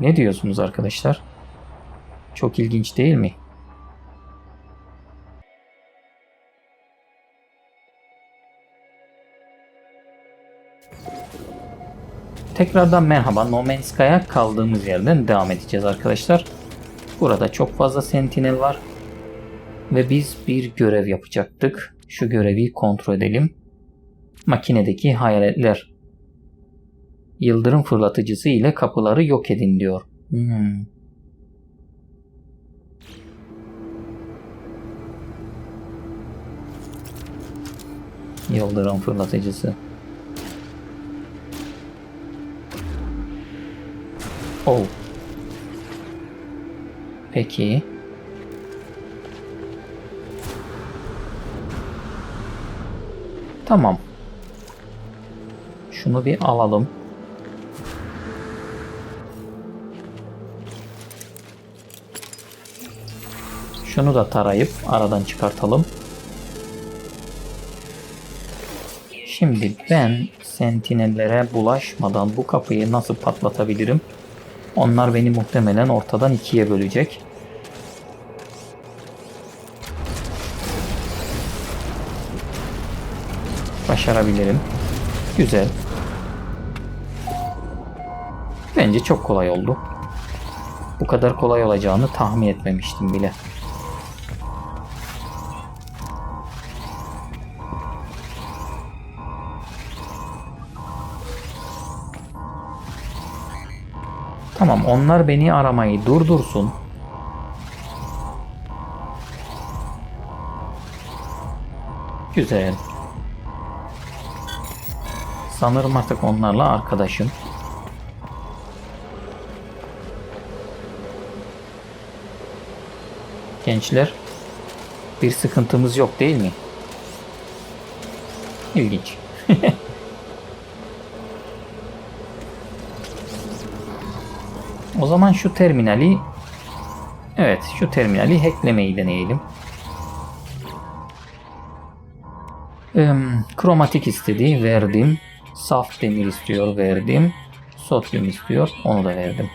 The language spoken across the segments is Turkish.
Ne diyorsunuz arkadaşlar? Çok ilginç değil mi? Tekrardan merhaba. No Man's Sky'a kaldığımız yerden devam edeceğiz arkadaşlar. Burada çok fazla sentinel var. Ve biz bir görev yapacaktık. Şu görevi kontrol edelim. Makinedeki hayaletler. Yıldırım fırlatıcısı ile kapıları yok edin diyor. Hmm. Yıldırım fırlatıcısı. Oh. Peki. Tamam. Şunu bir alalım. Şunu da tarayıp aradan çıkartalım. Şimdi ben sentinellere bulaşmadan bu kapıyı nasıl patlatabilirim? Onlar beni muhtemelen ortadan ikiye bölecek. Başarabilirim. Güzel. Bence çok kolay oldu. Bu kadar kolay olacağını tahmin etmemiştim bile. Onlar beni aramayı durdursun. Güzel. Sanırım artık onlarla arkadaşım. Gençler, bir sıkıntımız yok değil mi? İlginç. O zaman şu terminali Evet şu terminali hacklemeyi deneyelim. Ee, kromatik istedi verdim. Saf demir istiyor verdim. Sodyum istiyor onu da verdim.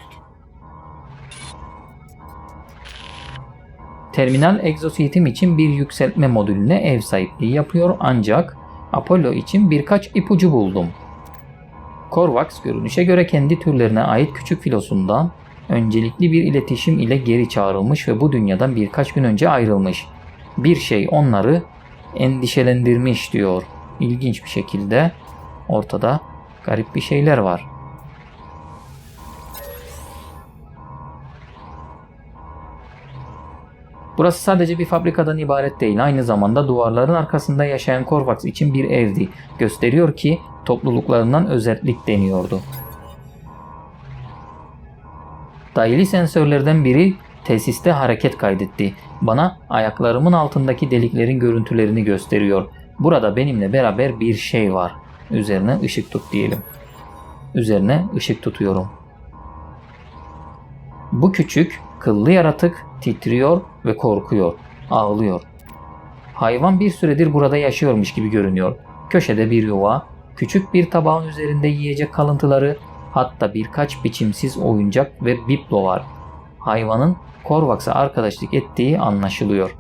Terminal egzosuite'im için bir yükseltme modülüne ev sahipliği yapıyor ancak Apollo için birkaç ipucu buldum. Korvax görünüşe göre kendi türlerine ait küçük filosundan öncelikli bir iletişim ile geri çağrılmış ve bu dünyadan birkaç gün önce ayrılmış. Bir şey onları endişelendirmiş diyor. İlginç bir şekilde ortada garip bir şeyler var. Burası sadece bir fabrikadan ibaret değil. Aynı zamanda duvarların arkasında yaşayan Korvax için bir evdi. Gösteriyor ki topluluklarından özellik deniyordu. Dahili sensörlerden biri tesiste hareket kaydetti. Bana ayaklarımın altındaki deliklerin görüntülerini gösteriyor. Burada benimle beraber bir şey var. Üzerine ışık tut diyelim. Üzerine ışık tutuyorum. Bu küçük, kıllı yaratık titriyor ve korkuyor. Ağlıyor. Hayvan bir süredir burada yaşıyormuş gibi görünüyor. Köşede bir yuva, küçük bir tabağın üzerinde yiyecek kalıntıları, hatta birkaç biçimsiz oyuncak ve biblo var. Hayvanın Korvax'a arkadaşlık ettiği anlaşılıyor.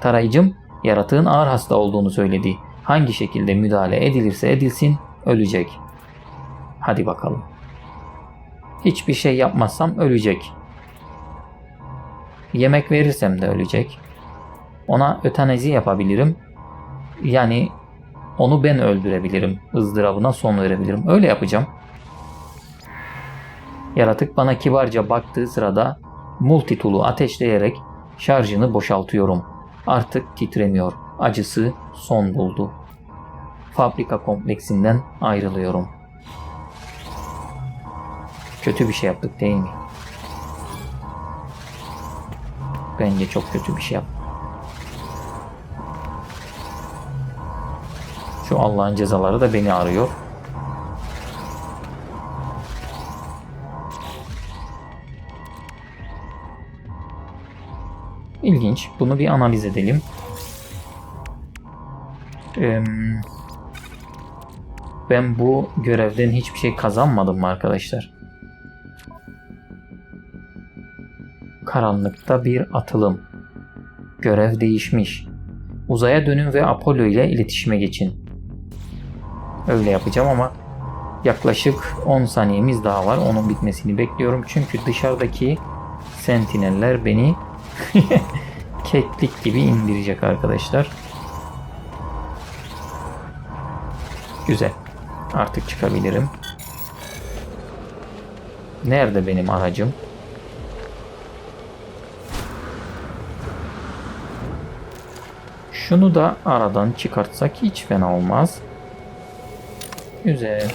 Tarayıcım yaratığın ağır hasta olduğunu söyledi. Hangi şekilde müdahale edilirse edilsin ölecek. Hadi bakalım. Hiçbir şey yapmazsam ölecek. Yemek verirsem de ölecek. Ona ötenezi yapabilirim. Yani onu ben öldürebilirim. ızdırabına son verebilirim. Öyle yapacağım. Yaratık bana kibarca baktığı sırada multitool'u ateşleyerek şarjını boşaltıyorum. Artık titremiyor. Acısı son buldu. Fabrika kompleksinden ayrılıyorum. Kötü bir şey yaptık değil mi? Bence çok kötü bir şey yaptık. Şu Allah'ın cezaları da beni arıyor. İlginç. Bunu bir analiz edelim. Ben bu görevden hiçbir şey kazanmadım mı arkadaşlar? Karanlıkta bir atılım. Görev değişmiş. Uzaya dönün ve Apollo ile iletişime geçin. Öyle yapacağım ama yaklaşık 10 saniyemiz daha var. Onun bitmesini bekliyorum. Çünkü dışarıdaki sentineller beni keklik gibi indirecek arkadaşlar. Güzel. Artık çıkabilirim. Nerede benim aracım? Şunu da aradan çıkartsak hiç fena olmaz. Güzel.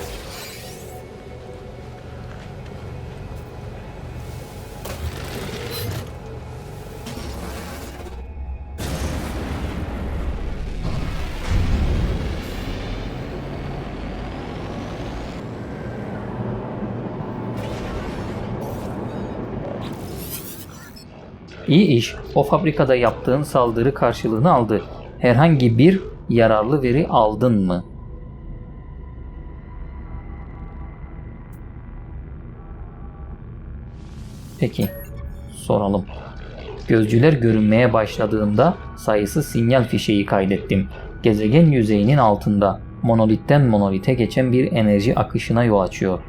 İyi iş. O fabrikada yaptığın saldırı karşılığını aldı. Herhangi bir yararlı veri aldın mı? Peki. Soralım. Gözcüler görünmeye başladığında sayısı sinyal fişeği kaydettim. Gezegen yüzeyinin altında monolitten monolite geçen bir enerji akışına yol açıyor.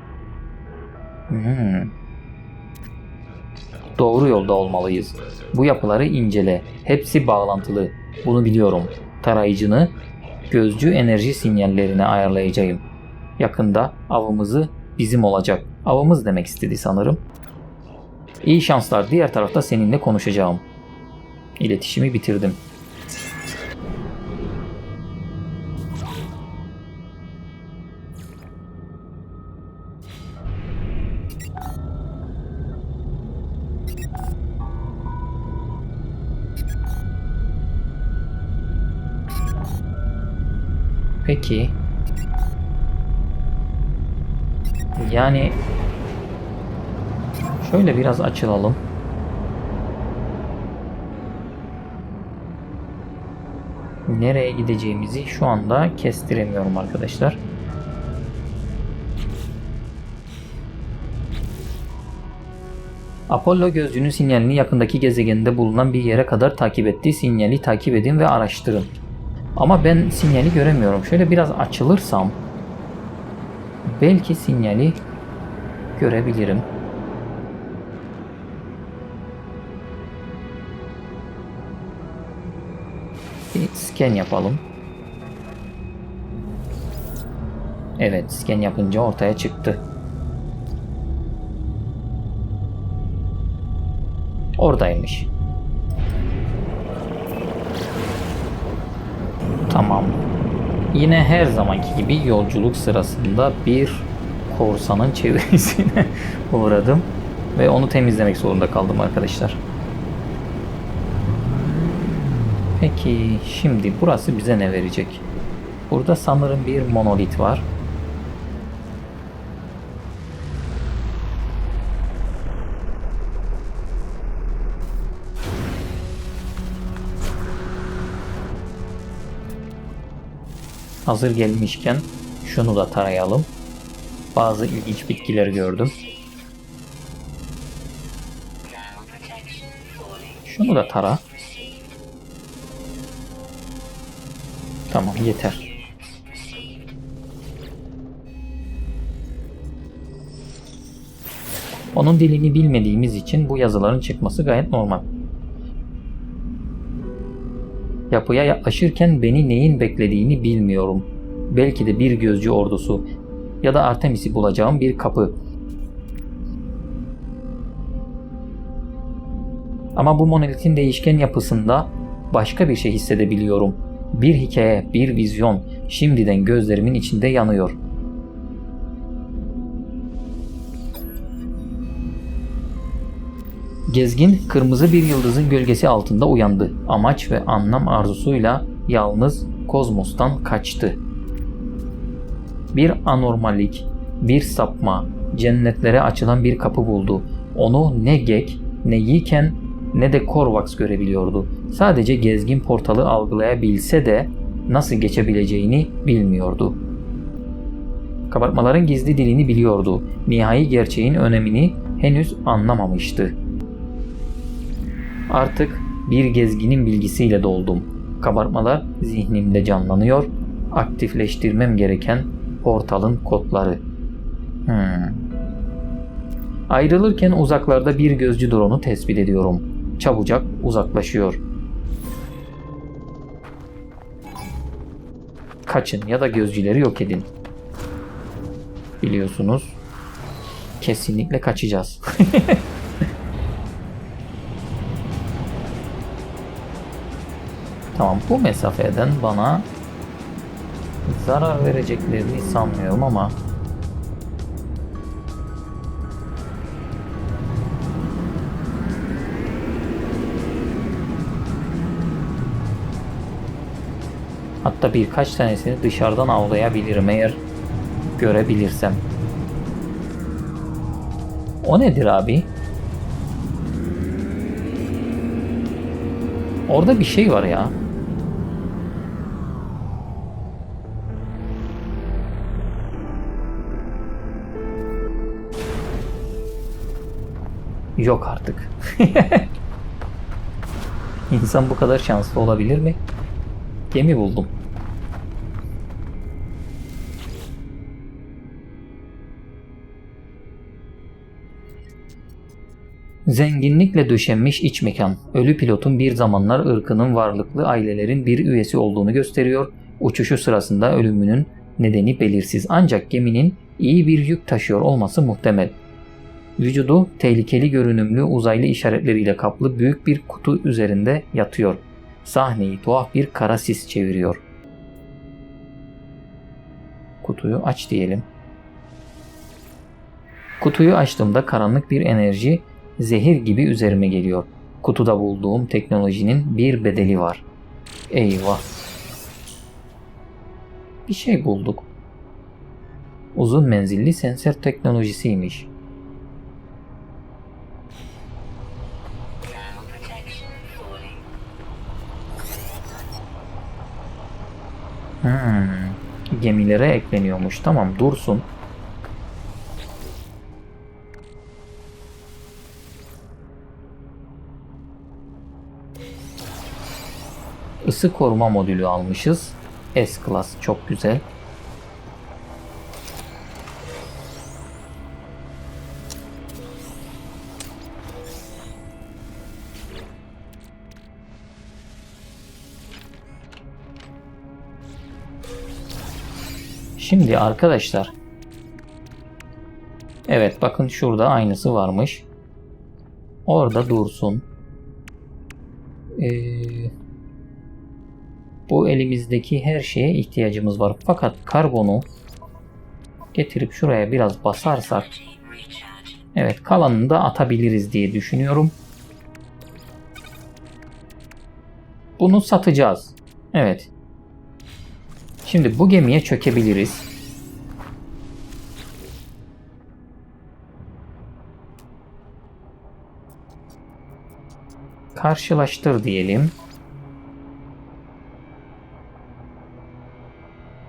Hmm. Doğru yolda olmalıyız. Bu yapıları incele. Hepsi bağlantılı. Bunu biliyorum. Tarayıcını gözcü enerji sinyallerine ayarlayacağım. Yakında avımızı bizim olacak. Avımız demek istedi sanırım. İyi şanslar. Diğer tarafta seninle konuşacağım. İletişimi bitirdim. Peki. Yani şöyle biraz açılalım. Nereye gideceğimizi şu anda kestiremiyorum arkadaşlar. Apollo gözcünün sinyalini yakındaki gezegeninde bulunan bir yere kadar takip etti. Sinyali takip edin ve araştırın. Ama ben sinyali göremiyorum. Şöyle biraz açılırsam belki sinyali görebilirim. Scan yapalım. Evet, scan yapınca ortaya çıktı. Oradaymış. Tamam. Yine her zamanki gibi yolculuk sırasında bir korsanın çevresine uğradım ve onu temizlemek zorunda kaldım arkadaşlar. Peki şimdi burası bize ne verecek? Burada sanırım bir monolit var. Hazır gelmişken şunu da tarayalım. Bazı ilginç bitkiler gördüm. Şunu da tara. Tamam yeter. Onun dilini bilmediğimiz için bu yazıların çıkması gayet normal. Yapıya yaklaşırken beni neyin beklediğini bilmiyorum. Belki de bir gözcü ordusu ya da Artemis'i bulacağım bir kapı. Ama bu monolitin değişken yapısında başka bir şey hissedebiliyorum. Bir hikaye, bir vizyon şimdiden gözlerimin içinde yanıyor. Gezgin kırmızı bir yıldızın gölgesi altında uyandı. Amaç ve anlam arzusuyla yalnız kozmostan kaçtı. Bir anormallik, bir sapma, cennetlere açılan bir kapı buldu. Onu ne Gek, ne Yiken ne de Korvax görebiliyordu. Sadece gezgin portalı algılayabilse de nasıl geçebileceğini bilmiyordu. Kabartmaların gizli dilini biliyordu. Nihai gerçeğin önemini henüz anlamamıştı. Artık bir gezginin bilgisiyle doldum. Kabartmalar zihnimde canlanıyor. Aktifleştirmem gereken portalın kodları. Hmm. Ayrılırken uzaklarda bir gözcü drone'u tespit ediyorum. Çabucak uzaklaşıyor. Kaçın ya da gözcüleri yok edin. Biliyorsunuz. Kesinlikle kaçacağız. tamam bu mesafeden bana zarar vereceklerini sanmıyorum ama Hatta birkaç tanesini dışarıdan avlayabilirim eğer görebilirsem. O nedir abi? Orada bir şey var ya. Yok artık. İnsan bu kadar şanslı olabilir mi? Gemi buldum. Zenginlikle döşenmiş iç mekan, ölü pilotun bir zamanlar ırkının varlıklı ailelerin bir üyesi olduğunu gösteriyor. Uçuşu sırasında ölümünün nedeni belirsiz ancak geminin iyi bir yük taşıyor olması muhtemel. Vücudu tehlikeli görünümlü uzaylı işaretleriyle kaplı büyük bir kutu üzerinde yatıyor. Sahneyi tuhaf bir kara sis çeviriyor. Kutuyu aç diyelim. Kutuyu açtığımda karanlık bir enerji zehir gibi üzerime geliyor. Kutuda bulduğum teknolojinin bir bedeli var. Eyvah. Bir şey bulduk. Uzun menzilli sensör teknolojisiymiş. Hmm, gemilere ekleniyormuş. Tamam dursun. Isı koruma modülü almışız. S-Class çok güzel. Şimdi arkadaşlar Evet bakın şurada aynısı varmış. Orada dursun. Ee, elimizdeki her şeye ihtiyacımız var. Fakat karbonu getirip şuraya biraz basarsak evet kalanını da atabiliriz diye düşünüyorum. Bunu satacağız. Evet. Şimdi bu gemiye çökebiliriz. Karşılaştır diyelim.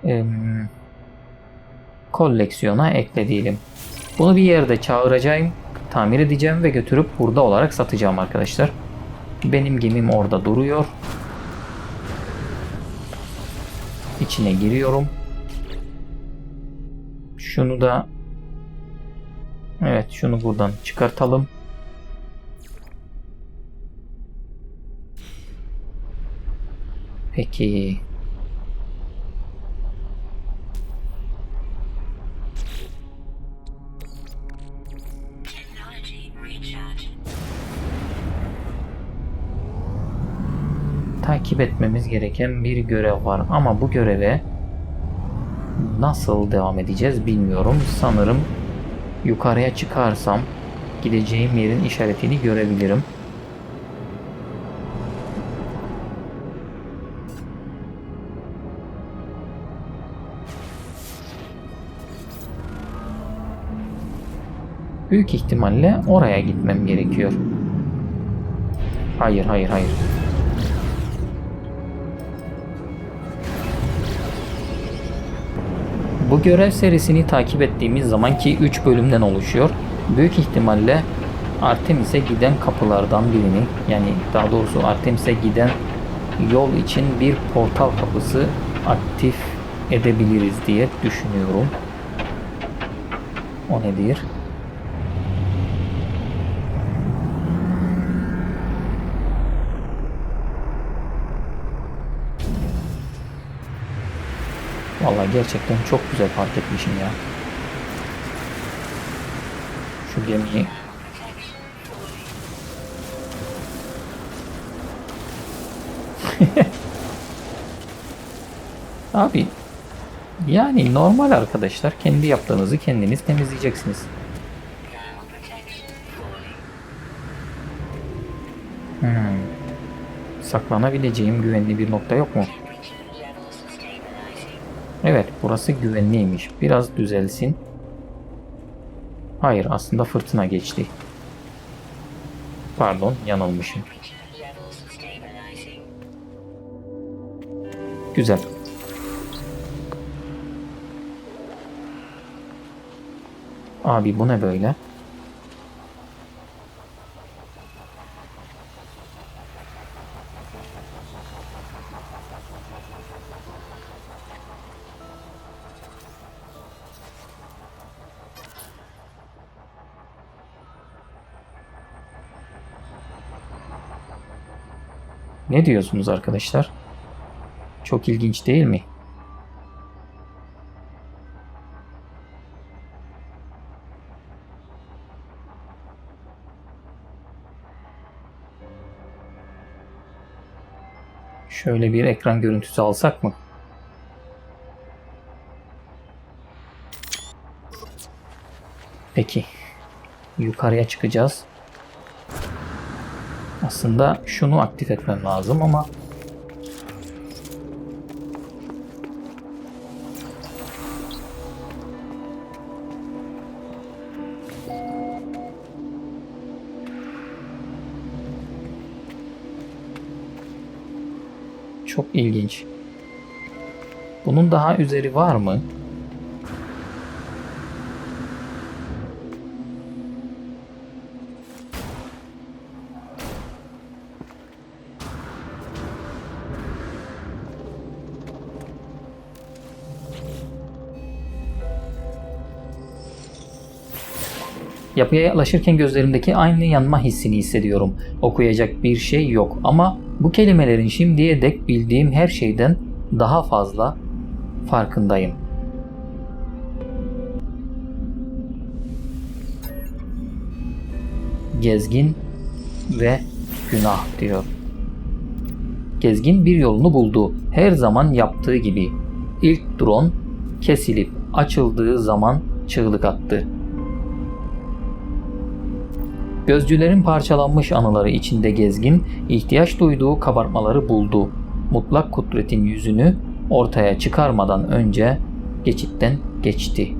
Ee, koleksiyona ekle diyelim. Bunu bir yerde çağıracağım, tamir edeceğim ve götürüp burada olarak satacağım arkadaşlar. Benim gemim orada duruyor. içine giriyorum. Şunu da Evet şunu buradan çıkartalım. Peki. Takip etmemiz gereken bir görev var ama bu göreve nasıl devam edeceğiz bilmiyorum. Sanırım yukarıya çıkarsam gideceğim yerin işaretini görebilirim. Büyük ihtimalle oraya gitmem gerekiyor. Hayır, hayır, hayır. Bu görev serisini takip ettiğimiz zaman ki 3 bölümden oluşuyor. Büyük ihtimalle Artemis'e giden kapılardan birini yani daha doğrusu Artemis'e giden yol için bir portal kapısı aktif edebiliriz diye düşünüyorum. O nedir? Vallahi gerçekten çok güzel fark etmişim ya. Şu gemiyi Abi yani normal arkadaşlar kendi yaptığınızı kendiniz temizleyeceksiniz. Hmm. Saklanabileceğim güvenli bir nokta yok mu? Burası güvenliymiş. Biraz düzelsin. Hayır aslında fırtına geçti. Pardon yanılmışım. Güzel. Abi bu ne böyle? Ne diyorsunuz arkadaşlar? Çok ilginç değil mi? Şöyle bir ekran görüntüsü alsak mı? Peki. Yukarıya çıkacağız. Aslında şunu aktif etmem lazım ama Çok ilginç. Bunun daha üzeri var mı? Yapıya yaklaşırken gözlerimdeki aynı yanma hissini hissediyorum. Okuyacak bir şey yok ama bu kelimelerin şimdiye dek bildiğim her şeyden daha fazla farkındayım. Gezgin ve günah diyor. Gezgin bir yolunu buldu. Her zaman yaptığı gibi. İlk drone kesilip açıldığı zaman çığlık attı. Gözcülerin parçalanmış anıları içinde gezgin, ihtiyaç duyduğu kabartmaları buldu. Mutlak kudretin yüzünü ortaya çıkarmadan önce geçitten geçti.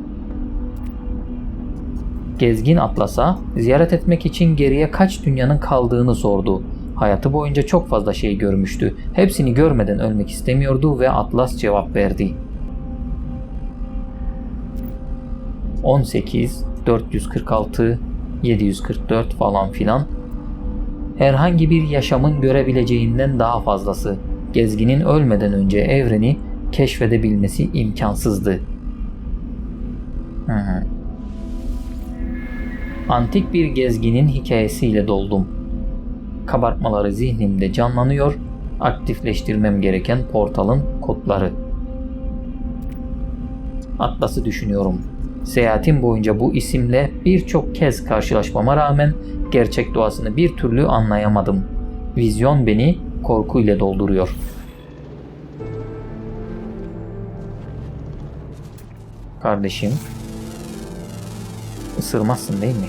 Gezgin Atlas'a ziyaret etmek için geriye kaç dünyanın kaldığını sordu. Hayatı boyunca çok fazla şey görmüştü. Hepsini görmeden ölmek istemiyordu ve Atlas cevap verdi. 18 446 744 falan filan. Herhangi bir yaşamın görebileceğinden daha fazlası. Gezginin ölmeden önce evreni keşfedebilmesi imkansızdı. Hı. Antik bir gezginin hikayesiyle doldum. Kabartmaları zihnimde canlanıyor, aktifleştirmem gereken portalın kodları. Atlas'ı düşünüyorum. Seyahatim boyunca bu isimle birçok kez karşılaşmama rağmen gerçek doğasını bir türlü anlayamadım. Vizyon beni korkuyla dolduruyor. Kardeşim, ısırmazsın değil mi?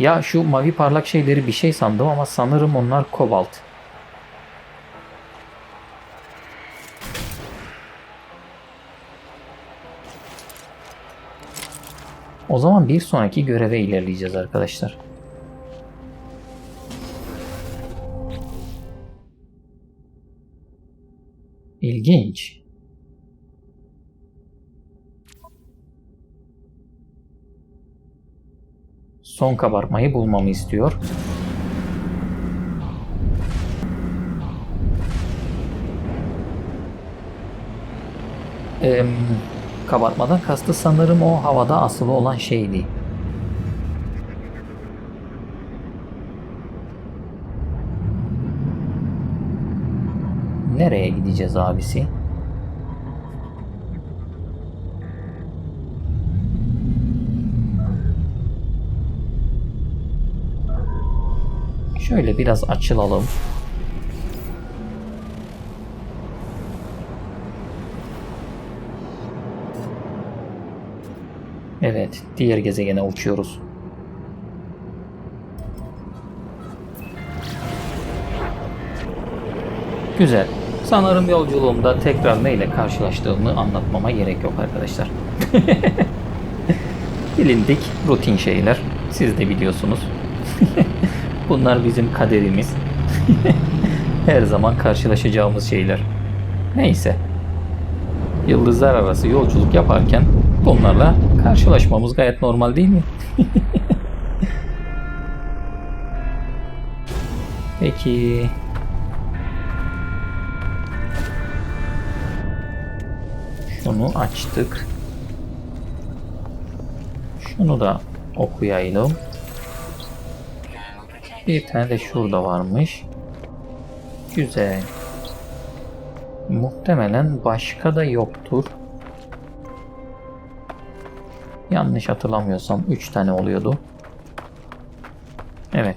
Ya şu mavi parlak şeyleri bir şey sandım ama sanırım onlar kobalt. O zaman bir sonraki göreve ilerleyeceğiz arkadaşlar. İlginç. Son kabartmayı bulmamı istiyor. Em, kabartmadan kastı sanırım o havada asılı olan şeydi. Nereye gideceğiz abisi? Şöyle biraz açılalım. Evet, diğer gezegene uçuyoruz. Güzel. Sanırım yolculuğumda tekrar neyle karşılaştığımı anlatmama gerek yok arkadaşlar. Bilindik rutin şeyler. Siz de biliyorsunuz. Bunlar bizim kaderimiz. Her zaman karşılaşacağımız şeyler. Neyse. Yıldızlar arası yolculuk yaparken bunlarla karşılaşmamız gayet normal değil mi? Peki. Şunu açtık. Şunu da okuyalım. Bir tane de şurada varmış. Güzel. Muhtemelen başka da yoktur. Yanlış hatırlamıyorsam 3 tane oluyordu. Evet.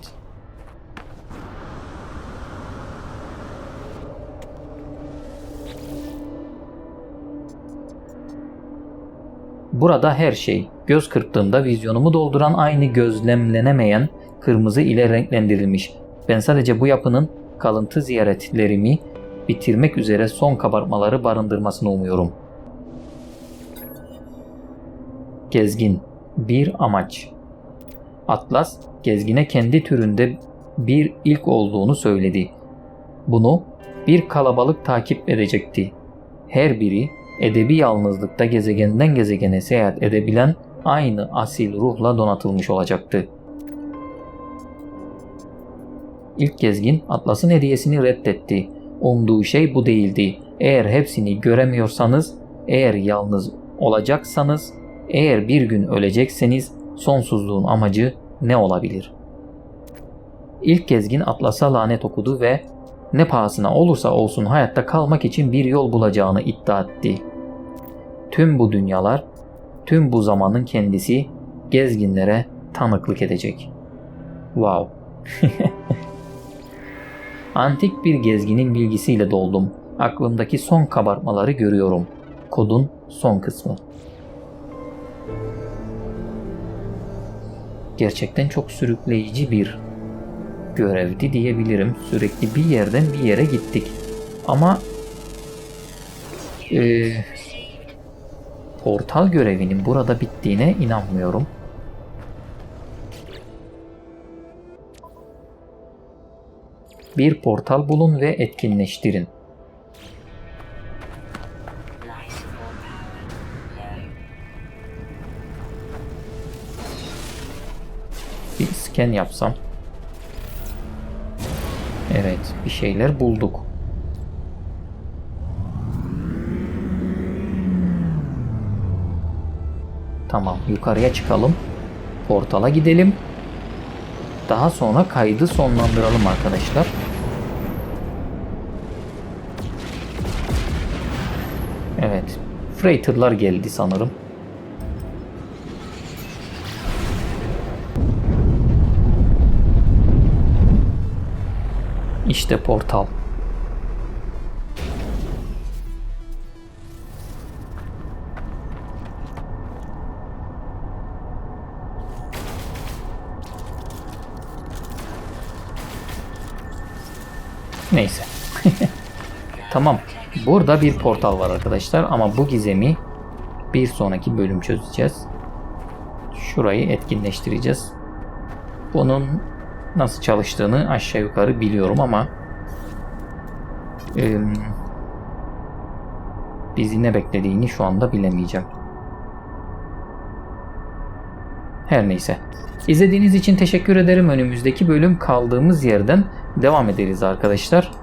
Burada her şey göz kırptığımda vizyonumu dolduran aynı gözlemlenemeyen kırmızı ile renklendirilmiş. Ben sadece bu yapının kalıntı ziyaretlerimi bitirmek üzere son kabartmaları barındırmasını umuyorum. Gezgin bir amaç. Atlas gezgine kendi türünde bir ilk olduğunu söyledi. Bunu bir kalabalık takip edecekti. Her biri edebi yalnızlıkta gezegenden gezegene seyahat edebilen aynı asil ruhla donatılmış olacaktı. İlk gezgin Atlas'ın hediyesini reddetti. Umduğu şey bu değildi. Eğer hepsini göremiyorsanız, eğer yalnız olacaksanız, eğer bir gün ölecekseniz sonsuzluğun amacı ne olabilir? İlk gezgin Atlas'a lanet okudu ve ne pahasına olursa olsun hayatta kalmak için bir yol bulacağını iddia etti. Tüm bu dünyalar, tüm bu zamanın kendisi gezginlere tanıklık edecek. Wow. Antik bir gezginin bilgisiyle doldum. Aklımdaki son kabartmaları görüyorum. Kodun son kısmı. Gerçekten çok sürükleyici bir görevdi diyebilirim. Sürekli bir yerden bir yere gittik. Ama e, portal görevinin burada bittiğine inanmıyorum. Bir portal bulun ve etkinleştirin. Bir scan yapsam. Evet, bir şeyler bulduk. Tamam, yukarıya çıkalım. Portala gidelim. Daha sonra kaydı sonlandıralım arkadaşlar. Freighter'lar geldi sanırım. İşte portal. Neyse. tamam. Burada bir portal var arkadaşlar ama bu gizemi bir sonraki bölüm çözeceğiz. şurayı etkinleştireceğiz. Bunun nasıl çalıştığını aşağı yukarı biliyorum ama eee, bizi ne beklediğini şu anda bilemeyeceğim. Her neyse. İzlediğiniz için teşekkür ederim. Önümüzdeki bölüm kaldığımız yerden devam ederiz arkadaşlar.